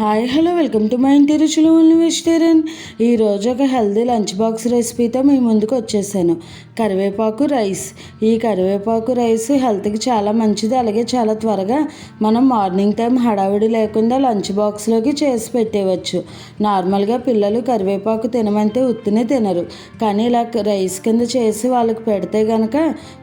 Hi hello welcome to my ఇంటి రుచులు only vegetarian. ఈరోజు ఒక హెల్దీ లంచ్ బాక్స్ రెసిపీతో మీ ముందుకు వచ్చేసాను. కరివేపాకు రైస్. ఈ కరివేపాకు రైస్ హెల్త్కి చాలా మంచిది అలాగే చాలా త్వరగా మనం మార్నింగ్ టైం హడావిడి లేకుండా లంచ్ బాక్స్లోకి చేసి పెట్టేయవచ్చు. నార్మల్గా పిల్లలు కరివేపాకు తినమంటే ఉత్తినే తినరు కానీ ఇలా రైస్ కింద చేసి వాళ్ళకి పెడితే కనుక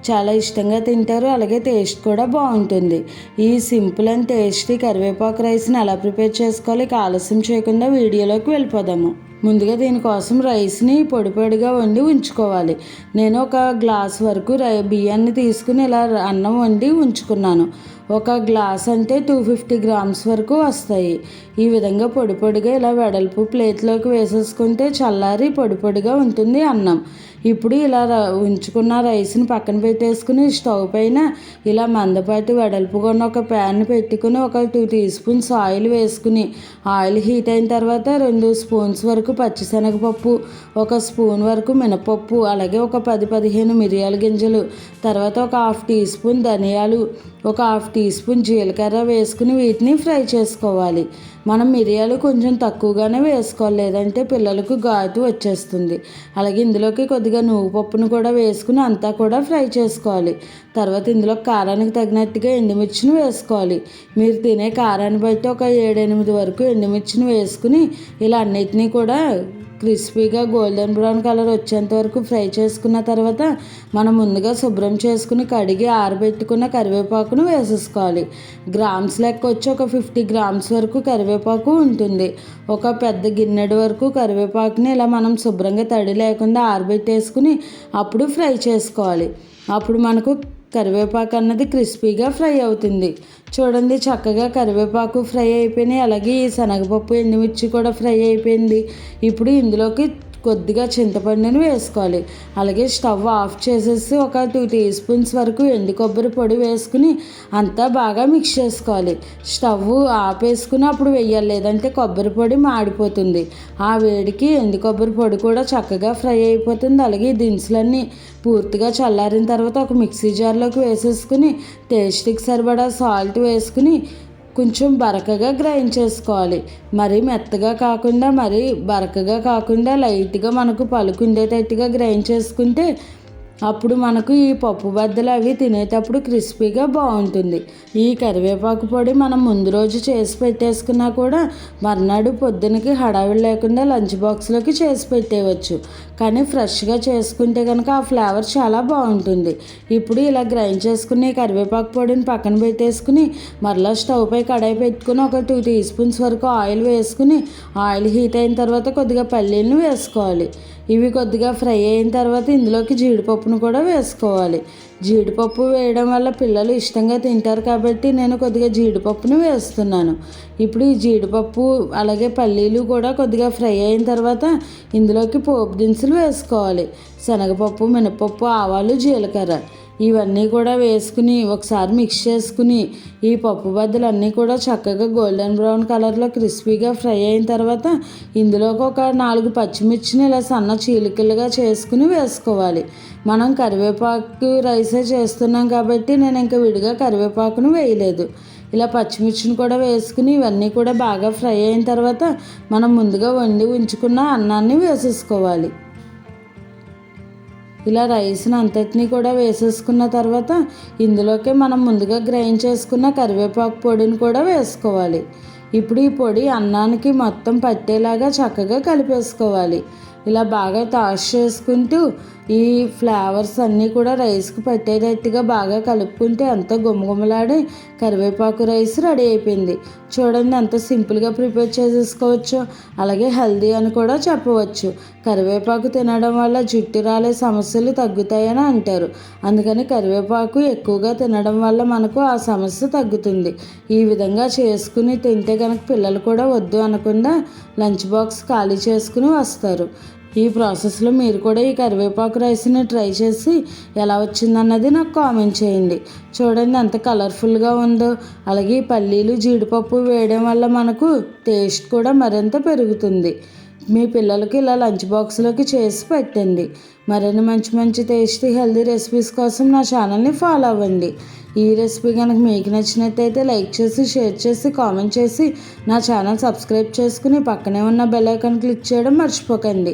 చాలా ఇష్టంగా తింటారు అలాగే టేస్ట్ కూడా బాగుంటుంది. ఈ సింపుల్ అండ్ టేస్టీ కరివేపాకు రైస్ని ఎలా ప్రిపేర్ చేసుకోవాలి ఇక ఆలస్యం చేయకుండా వీడియోలోకి వెళ్ళిపోదాము. ముందుగా దీనికోసం రైస్ని పొడి పొడిగా వండి ఉంచుకోవాలి. నేను ఒక గ్లాస్ వరకు రై బియ్యాన్ని తీసుకుని ఇలా అన్నం వండి ఉంచుకున్నాను. ఒక గ్లాస్ అంటే టూ ఫిఫ్టీ గ్రామ్స్ వరకు వస్తాయి. ఈ విధంగా పొడి పొడిగా ఇలా వెడల్పు ప్లేట్లోకి వేసేసుకుంటే చల్లారి పొడి పొడిగా ఉంటుంది అన్నం. ఇప్పుడు ఇలా ఉంచుకున్న రైస్ని పక్కన పెట్టేసుకుని స్టవ్ పైన ఇలా మందపాటి వెడల్పుగా ఉన్న ఒక ప్యాన్ పెట్టుకుని ఒక టూ టీ స్పూన్స్ ఆయిల్ వేసుకుని ఆయిల్ హీట్ అయిన తర్వాత రెండు స్పూన్స్ వరకు పచ్చిశనగపప్పు ఒక స్పూన్ వరకు మినపప్పు అలాగే ఒక పది పదిహేను మిరియాల గింజలు తర్వాత ఒక హాఫ్ టీ స్పూన్ ధనియాలు ఒక హాఫ్ టీ స్పూన్ జీలకర్ర వేసుకుని వీటిని ఫ్రై చేసుకోవాలి. మనం మిరియాలు కొంచెం తక్కువగానే వేసుకోవాలి లేదంటే పిల్లలకు ఘాటు వచ్చేస్తుంది. అలాగే ఇందులోకి కొద్దిగా నువ్వు పప్పును కూడా వేసుకుని అంతా కూడా ఫ్రై చేసుకోవాలి. తర్వాత ఇందులో కారానికి తగినట్టుగా ఎండుమిర్చిని వేసుకోవాలి. మీరు తినే కారాన్ని బట్టి ఒక ఏడెనిమిది వరకు ఎండుమిర్చిని వేసుకుని ఇలా అన్నిటినీ కూడా క్రిస్పీగా గోల్డెన్ బ్రౌన్ కలర్ వచ్చేంత వరకు ఫ్రై చేసుకున్న తర్వాత మనం ముందుగా శుభ్రం చేసుకుని కడిగి ఆరబెట్టుకున్న కరివేపాకును వేసేసుకోవాలి. గ్రామ్స్ లెక్క వచ్చి ఒక ఫిఫ్టీ గ్రామ్స్ వరకు కరివేపాకు ఉంటుంది. ఒక పెద్ద గిన్నెడు వరకు కరివేపాకుని ఇలా మనం శుభ్రంగా తడి లేకుండా ఆరబెట్టేసుకుని అప్పుడు ఫ్రై చేసుకోవాలి. అప్పుడు మనకు కరివేపాకు అన్నది క్రిస్పీగా ఫ్రై అవుతుంది. చూడండి చక్కగా కరివేపాకు ఫ్రై అయిపోయినాయి. అలాగే ఈ శనగపప్పు ఎండుమిర్చి కూడా ఫ్రై అయిపోయింది. ఇప్పుడు ఇందులోకి కొద్దిగా చింతపండుని వేసుకోవాలి. అలాగే స్టవ్ ఆఫ్ చేసేసి ఒక టూ టీ స్పూన్స్ వరకు ఎండు కొబ్బరి పొడి వేసుకుని అంతా బాగా మిక్స్ చేసుకోవాలి. స్టవ్ ఆపేసుకుని అప్పుడు వేయాలి లేదంటే కొబ్బరి పొడి మాడిపోతుంది. ఆ వేడికి ఎండు కొబ్బరి పొడి కూడా చక్కగా ఫ్రై అయిపోతుంది. అలాగే దినుసులన్నీ పూర్తిగా చల్లారిన తర్వాత ఒక మిక్సీ జార్లోకి వేసేసుకుని టేస్ట్కి సరిపడా సాల్ట్ వేసుకుని కొంచెం బరకగా గ్రైండ్ చేసుకోవాలి. మరీ మెత్తగా కాకుండా మరీ బరకగా కాకుండా లైట్గా మనకు పలుకుండేటట్టుగా గ్రైండ్ చేసుకుంటే అప్పుడు మనకు ఈ పప్పు బద్దలు అవి తినేటప్పుడు క్రిస్పీగా బాగుంటుంది. ఈ కరివేపాకు పొడి మనం ముందు రోజు చేసి పెట్టేసుకున్నా కూడా మర్నాడు పొద్దునకి హడావిడి లేకుండా లంచ్ బాక్స్లోకి చేసి పెట్టేయవచ్చు. కానీ ఫ్రెష్గా చేసుకుంటే కనుక ఆ ఫ్లేవర్ చాలా బాగుంటుంది. ఇప్పుడు ఇలా గ్రైండ్ చేసుకుని కరివేపాకు పొడిని పక్కన పెట్టేసుకుని మరలా స్టవ్ పై కడాయి పెట్టుకుని ఒక టూ టీ స్పూన్స్ వరకు ఆయిల్ వేసుకుని ఆయిల్ హీట్ అయిన తర్వాత కొద్దిగా పల్లీలను వేసుకోవాలి. ఇవి కొద్దిగా ఫ్రై అయిన తర్వాత ఇందులోకి జీడిపప్పు జీడిపప్పును కూడా వేసుకోవాలి. జీడిపప్పు వేయడం వల్ల పిల్లలు ఇష్టంగా తింటారు కాబట్టి నేను కొద్దిగా జీడిపప్పును వేస్తున్నాను. ఇప్పుడు ఈ జీడిపప్పు అలాగే పల్లీలు కూడా కొద్దిగా ఫ్రై అయిన తర్వాత ఇందులోకి పోపు దినుసులు వేసుకోవాలి. శనగపప్పు మినపప్పు ఆవాలు జీలకర్ర. ఇవన్నీ కూడా వేసుకుని ఒకసారి మిక్స్ చేసుకుని ఈ పప్పు బద్దలు అన్నీ కూడా చక్కగా గోల్డెన్ బ్రౌన్ కలర్లో క్రిస్పీగా ఫ్రై అయిన తర్వాత ఇందులోకి ఒక నాలుగు పచ్చిమిర్చిని ఇలా సన్న చీలికలుగా చేసుకుని వేసుకోవాలి. మనం కరివేపాకు రైసే చేస్తున్నాం కాబట్టి నేను ఇంకా విడిగా కరివేపాకును వేయలేదు. ఇలా పచ్చిమిర్చిని కూడా వేసుకుని ఇవన్నీ కూడా బాగా ఫ్రై అయిన తర్వాత మనం ముందుగా వండి ఉంచుకున్న అన్నాన్ని వేసేసుకోవాలి. ఇలా రైస్ని అంతటినీ కూడా వేసేసుకున్న తర్వాత ఇందులోకి మనం ముందుగా గ్రైండ్ చేసుకున్న కరివేపాకు పొడిని కూడా వేసుకోవాలి. ఇప్పుడు ఈ పొడి అన్నానికి మొత్తం పట్టేలాగా చక్కగా కలిపేసుకోవాలి. ఇలా బాగా టాష్ చేసుకుంటూ ఈ ఫ్లేవర్స్ అన్నీ కూడా రైస్కి పట్టేటట్టుగా బాగా కలుపుకుంటే అంత గుమగుమలాడి కరివేపాకు రైస్ రెడీ అయిపోయింది. చూడండి ఎంత సింపుల్గా ప్రిపేర్ చేసేసుకోవచ్చు. అలాగే హెల్దీ అని కూడా చెప్పవచ్చు. కరివేపాకు తినడం వల్ల జుట్టు రాలే సమస్యలు తగ్గుతాయని అంటారు. అందుకని కరివేపాకు ఎక్కువగా తినడం వల్ల మనకు ఆ సమస్య తగ్గుతుంది. ఈ విధంగా చేసుకుని తింటే కనుక పిల్లలు కూడా వద్దు అనకుండా లంచ్ బాక్స్ ఖాళీ చేసుకుని వస్తారు. ఈ ప్రాసెస్లో మీరు కూడా ఈ కరివేపాకు రైస్ని ట్రై చేసి ఎలా వచ్చిందన్నది నాకు కామెంట్ చేయండి. చూడండి ఎంత కలర్ఫుల్గా ఉందో. అలాగే పల్లీలు జీడిపప్పు వేయడం వల్ల మనకు టేస్ట్ కూడా మరింత పెరుగుతుంది. మీ పిల్లలకి ఇలా లంచ్ బాక్స్లోకి చేసి పెట్టండి. మరిన్ని మంచి మంచి టేస్టీ హెల్దీ రెసిపీస్ కోసం నా ఛానల్ని ఫాలో అవ్వండి. ఈ రెసిపీ కనుక మీకు నచ్చినట్టయితే లైక్ చేసి షేర్ చేసి కామెంట్ చేసి నా ఛానల్ సబ్స్క్రైబ్ చేసుకుని పక్కనే ఉన్న బెల్ ఐకాన్ క్లిక్ చేయడం మర్చిపోకండి.